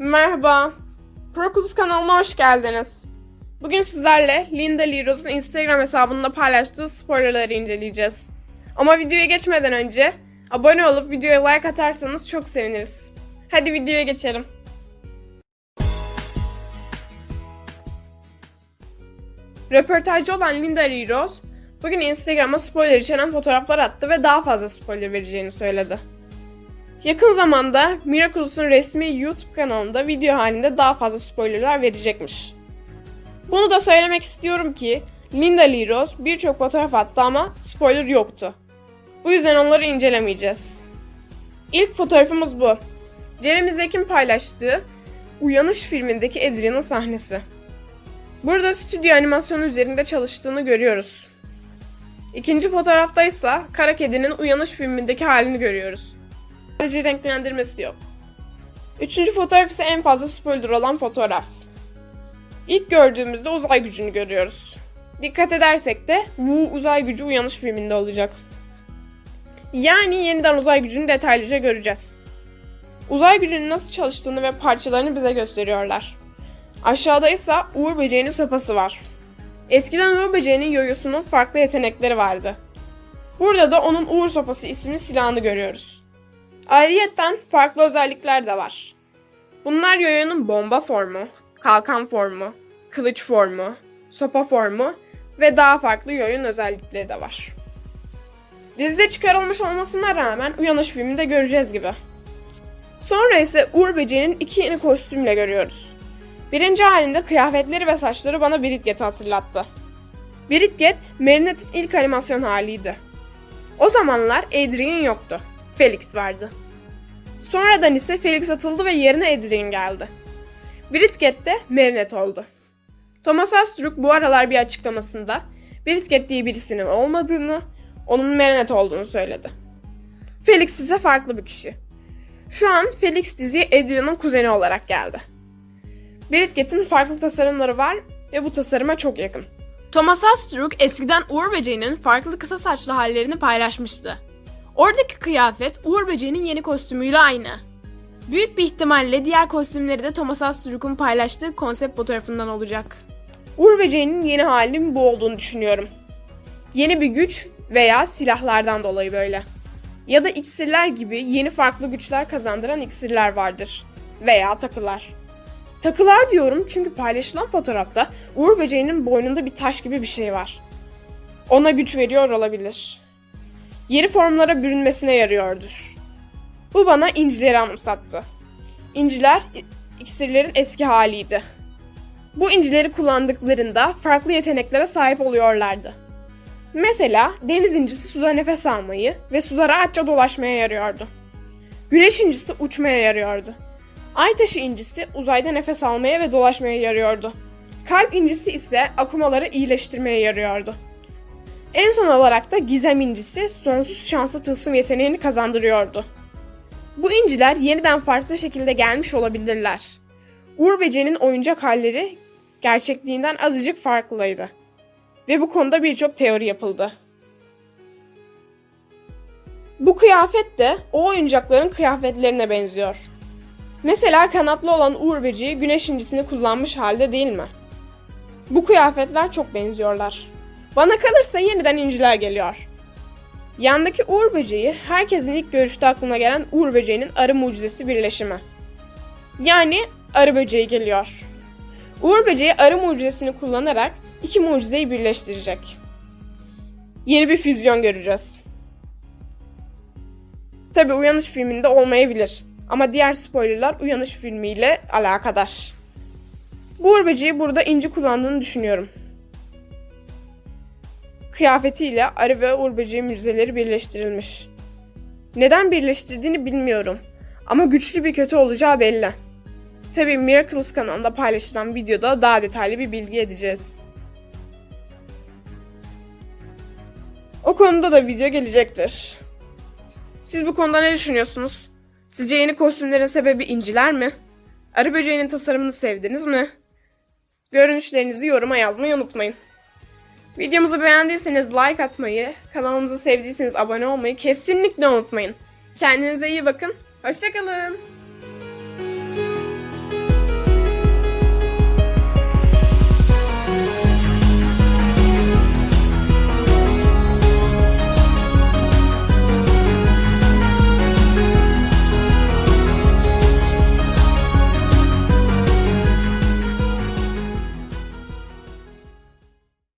Merhaba. Prokulus kanalına hoş geldiniz. Bugün sizlerle Linda Liros'un Instagram hesabında paylaştığı spoilerları inceleyeceğiz. Ama videoya geçmeden önce abone olup videoya like atarsanız çok seviniriz. Hadi videoya geçelim. Röportajcı olan Linda Liros, bugün Instagram'a spoiler içeren fotoğraflar attı ve daha fazla spoiler vereceğini söyledi. Yakın zamanda Miraculous'un resmi YouTube kanalında video halinde daha fazla spoilerlar verecekmiş. Bunu da söylemek istiyorum ki Linda Liros birçok fotoğraf attı ama spoiler yoktu. Bu yüzden onları incelemeyeceğiz. İlk fotoğrafımız bu. Jeremy Zek'in paylaştığı Uyanış filmindeki Adrian'ın sahnesi. Burada stüdyo animasyonu üzerinde çalıştığını görüyoruz. İkinci fotoğrafta ise Kara Kedi'nin Uyanış filmindeki halini görüyoruz. Sadece renklendirmesi yok. Üçüncü fotoğraf ise en fazla spoiler olan fotoğraf. İlk gördüğümüzde uzay gücünü görüyoruz. Dikkat edersek de bu uzay gücü uyanış filminde olacak. Yani yeniden uzay gücünü detaylıca göreceğiz. Uzay gücünün nasıl çalıştığını ve parçalarını bize gösteriyorlar. Aşağıda ise Uğur Böceği'nin sopası var. Eskiden Uğur Böceği'nin yoyosunun farklı yetenekleri vardı. Burada da onun Uğur Sopası isimli silahını görüyoruz. Ayrıyeten farklı özellikler de var. Bunlar yoyonun bomba formu, kalkan formu, kılıç formu, sopa formu ve daha farklı yoyun özellikleri de var. Dizide çıkarılmış olmasına rağmen uyanış filminde göreceğiz gibi. Sonra ise Uğur Böceği'nin iki yeni kostümle görüyoruz. Birinci halinde kıyafetleri ve saçları bana Bridget'i hatırlattı. Bridget, Marinette'in ilk animasyon haliydi. O zamanlar Adrien yoktu. Felix vardı. Sonradan ise Felix atıldı ve yerine Adrien geldi. Bridget de Marinette oldu. Thomas Astruc bu aralar bir açıklamasında Bridget diye birisinin olmadığını, onun Marinette olduğunu söyledi. Felix ise farklı bir kişi. Şu an Felix diziye Adrian'ın kuzeni olarak geldi. Bridget'in farklı tasarımları var ve bu tasarıma çok yakın. Thomas Astruc eskiden Uğur Böceği'nin farklı kısa saçlı hallerini paylaşmıştı. Oradaki kıyafet Uğur Böceği'nin yeni kostümüyle aynı. Büyük bir ihtimalle diğer kostümleri de Thomas Astruc'un paylaştığı konsept fotoğrafından olacak. Uğur Böceği'nin yeni halinin bu olduğunu düşünüyorum. Yeni bir güç veya silahlardan dolayı böyle. Ya da iksirler gibi yeni farklı güçler kazandıran iksirler vardır. Veya takılar. Takılar diyorum çünkü paylaşılan fotoğrafta Uğur Böceği'nin boynunda bir taş gibi bir şey var. Ona güç veriyor olabilir. Yeni formlara bürünmesine yarıyordur. Bu bana incileri anımsattı. İnciler iksirlerin eski haliydi. Bu incileri kullandıklarında farklı yeteneklere sahip oluyorlardı. Mesela deniz incisi suda nefes almayı ve suda rahatça dolaşmaya yarıyordu. Güneş incisi uçmaya yarıyordu. Ay taşı incisi uzayda nefes almaya ve dolaşmaya yarıyordu. Kalp incisi ise akumaları iyileştirmeye yarıyordu. En son olarak da gizem incisi sonsuz şanslı tılsım yeteneğini kazandırıyordu. Bu inciler yeniden farklı şekilde gelmiş olabilirler. Uğur Böceği'nin oyuncak halleri gerçekliğinden azıcık farklıydı. Ve bu konuda birçok teori yapıldı. Bu kıyafet de o oyuncakların kıyafetlerine benziyor. Mesela kanatlı olan Uğur Böceği güneş incisini kullanmış halde değil mi? Bu kıyafetler çok benziyorlar. Bana kalırsa yeniden inciler geliyor. Yandaki Uğur Böceği herkesin ilk görüşte aklına gelen Uğur Böceği'nin arı mucizesi birleşimi. Yani arı böceği geliyor. Uğur Böceği arı mucizesini kullanarak iki mucizeyi birleştirecek. Yeni bir füzyon göreceğiz. Tabi Uyanış filminde olmayabilir. Ama diğer spoilerlar Uyanış filmiyle alakadar. Bu Uğur Böceği burada inci kullandığını düşünüyorum. Kıyafetiyle arı ve Uğur Böceği mucizeleri birleştirilmiş. Neden birleştirdiğini bilmiyorum. Ama güçlü bir kötü olacağı belli. Tabi Miraculous kanalında paylaşılan videoda daha detaylı bir bilgi edeceğiz. O konuda da video gelecektir. Siz bu konuda ne düşünüyorsunuz? Sizce yeni kostümlerin sebebi inciler mi? Arı böceğinin tasarımını sevdiniz mi? Görünüşlerinizi yoruma yazmayı unutmayın. Videomuzu beğendiyseniz like atmayı, kanalımızı sevdiyseniz abone olmayı kesinlikle unutmayın. Kendinize iyi bakın. Hoşçakalın.